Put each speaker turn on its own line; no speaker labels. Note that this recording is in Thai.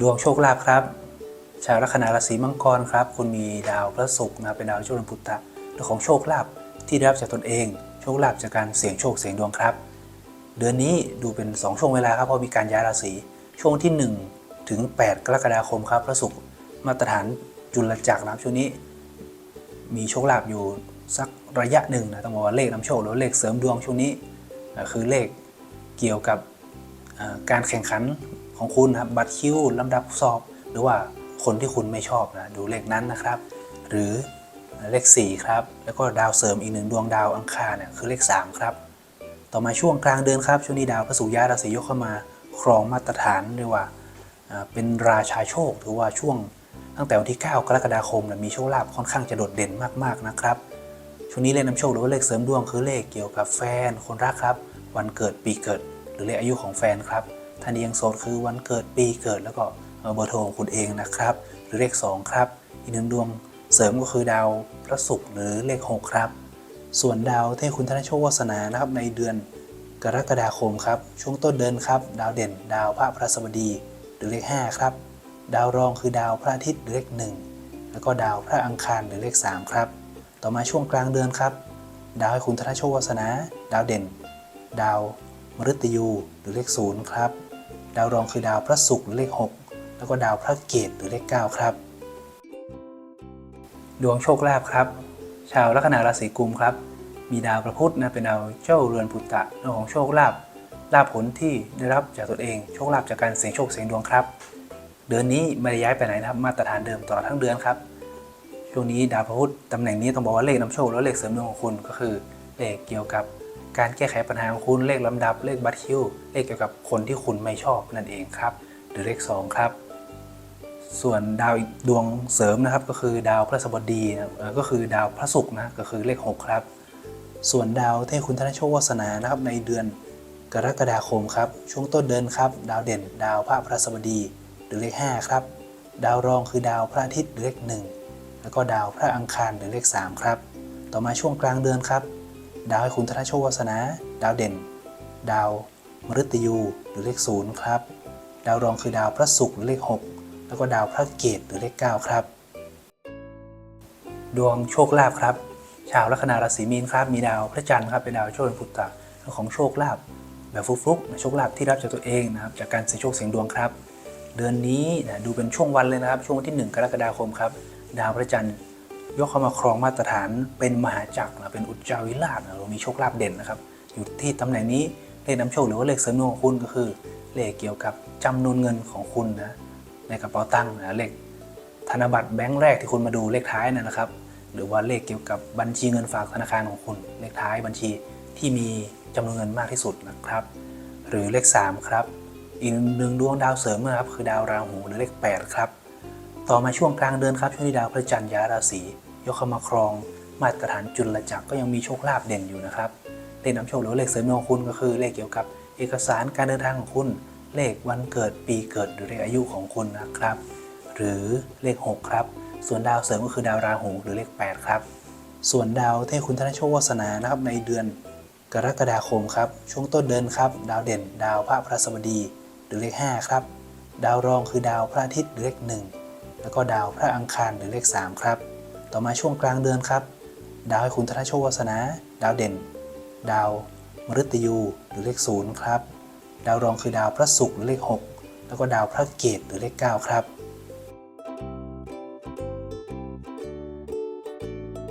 ดวงโชคลาภครับ ชาวลัคนาราศีมังกรครับ คุณมีดาวพระศุกร์นะเป็นดาวชคลพุตตะเรื่องของโชคลาภที่ได้รับจากตนเอง โชคลาภจากการเสี่ยงโชคเสี่ยงดวงครับ เดือนนี้ดูเป็น 2 ช่วงเวลาครับเพราะมีการย้ายราศีช่วงที่ 1 ถึง 8 กรกฎาคมครับพระศุกร์มาตรฐานจุลจักรนะครับช่วงนี้ มีโชคลาภอยู่สักระยะหนึ่งนะต้องบอกว่าเลขนำโชคหรือเลขเสริมดวงช่วงนี้ คือเลขเกี่ยวกับการแข่งขัน ของคุณนะครับบัตรคิวลำดับสอบ หรือว่าคนที่คุณไม่ชอบนะดูเลขนั้นนะครับ หรือเลข 4 ครับ แล้วก็ดาวเสริมอีกหนึ่งดวงดาวอังคารเนี่ยคือเลข 3 ครับ ต่อมาช่วงกลางเดือนครับ ช่วงนี้ดาวพระศุร์ย้าราศียกเข้ามาครองมาตรฐานเรียกว่าเป็นราชาโชคถือว่าช่วงตั้งแต่วันที่ 9 กรกฎาคมนะมีโชคลาภค่อนข้างจะโดดเด่นมากๆนะครับช่วงนี้เลขนำโชคหรือว่าเลขเสริมดวงคือเลขเกี่ยวกับแฟนคนรักครับ วันเกิดปีเกิด หรือเลขอายุของแฟนครับ ท่านที่ยังโสดคือวันเกิดปีเกิดแล้วก็เบอร์โทรของคุณเองนะครับ หรือเลข 2 ครับ อีกหนึ่งดวงเสริมก็คือดาวพระศุกร์หรือเลข 6 ครับ ส่วนดาวที่คุณธนโชควาสนานะครับในเดือนกรกฎาคมครับช่วงต้นเดือนครับ ดาวเด่น ดาวพระพระสบดีหรือเลข 5 ครับ ดาวรองคือดาวพระอาทิตย์หรือเลข 1 แล้วก็ดาวพระอังคารหรือเลข 3 ครับ ต่อมาช่วงกลางเดือนครับ ดาวให้คุณธนโชควาสนา ดาวเด่น ดาวมฤตยูหรือเลข 0 ครับ ดาวรองคือดาวพระศุกร์หรือเลข 6 แล้วก็ดาวพระเกตหรือเลข 9 ครับ ดวงโชคลาภครับ ชาวลัคนาราศีกุมครับ มีดาวพระพุธนะเป็นดาวเจ้าเรือนพุตตะเรื่องของโชคลาภลาภผลที่ได้รับจากตนเองโชคลาภจากการเสี่ยงโชคเสี่ยงดวงครับ เดือนนี้ไม่ได้ย้ายไปไหนนะครับมาตรฐานเดิมตลอดทั้งเดือนครับช่วงนี้ดาวพระพุธตำแหน่งนี้ต้องบอกว่าเลขนำโชคแล้วเลขเสริมดวงของคุณก็คือเลขเกี่ยวกับ การแก้ไขปัญหาของคุณเลขลำดับเลขบัตรคิวเลขเกี่ยวกับคนที่คุณไม่ชอบนั่นเองครับ หรือเลข 2 ครับ ส่วนดาวอีกดวงเสริมนะครับก็คือดาวพระสบดีนะก็คือดาวพระศุกร์นะก็คือเลข 6 ครับ ส่วนดาวที่คุณธนโชควาสนานะครับในเดือนกรกฎาคมครับช่วงต้นเดือนครับ ดาวเด่น ดาวพระพระสบดีหรือเลข 5 ครับ ดาวรองคือดาวพระอาทิตย์หรือเลข 1 แล้วก็ดาวพระอังคารหรือเลข 3 ครับ ต่อมาช่วงกลางเดือนครับ ดาวให้คุณธนโชควาสนา ดาวเด่น ดาวมฤตยูหรือเลข0ครับ ดาวรองคือดาวพระศุกร์หรือเลข 6 แล้วก็ดาวพระเกตหรือเลข 9 ครับ ดวงโชคลาภครับ ชาวลัคนาราศีมีนครับ มีดาวพระจันทร์ครับเป็นดาวโชคพุตตะเรื่องของโชคลาภแบบฟลุกๆโชคลาภที่รับจากตัวเองนะครับจากการเสี่ยงโชคเสี่ยงดวงครับ เดือนนี้นะดูเป็นช่วงวันเลยนะครับ ช่วงวันที่ 1 กรกฎาคมครับ ดาวพระจันทร์ ยกเข้ามาครองมาตรฐานเป็นมหาจักรนะเป็นอุจจาวิราชนะเรามีโชคลาภเด่นนะครับ อยู่ที่ตำแหน่งนี้เลขนำโชคหรือว่าเลขเสริมดวงของคุณก็คือ เลขเกี่ยวกับจำนวนเงินของคุณนะในกระเป๋าตังค์นะเลขธนบัตรแบงค์แรกที่คุณมาดูเลขท้ายนั่นนะครับ หรือว่าเลขเกี่ยวกับบัญชีเงินฝากธนาคารของคุณ เลขท้ายบัญชีที่มีจำนวนเงินมากที่สุดนะครับ หรือเลข 3 ครับ อีกหนึ่งดวงดาวเสริมนะครับคือดาวราหูหรือเลข 8 ครับ ต่อมาช่วงกลางเดือนครับช่วงที่ดาวพระจันทร์ย้ายราศียกเข้ามาครอง มาตรฐานจุลจักรก็ยังมีโชคลาภเด่นอยู่นะครับเลขนำโชคหรือเลขเสริมดวงคุณก็คือเลขเกี่ยวกับเอกสารการเดินทางของคุณ เลขวันเกิดปีเกิดหรือเลขอายุของคุณนะครับ หรือเลข 6 ครับ ส่วนดาวเสริมก็คือดาวราหูหรือเลข 8 ครับ ส่วนดาวที่คุณธนโชควาสนานะครับในเดือนกรกฎาคมครับช่วงต้นเดือนครับ ดาวเด่น ดาวพระพระสบดีหรือเลข 5 ครับ ดาวรองคือดาวพระอาทิตย์หรือเลข1 แล้วก็ดาวพระอังคารหรือเลข 3 ครับ ต่อมาช่วงกลางเดือนครับ ดาวให้คุณธนโชควาสนา ดาวเด่น ดาวมฤตยูหรือเลข 0 ครับ ดาวรองคือดาวพระศุกร์หรือเลข 6 แล้วก็ดาวพระเกตหรือเลข 9 ครับ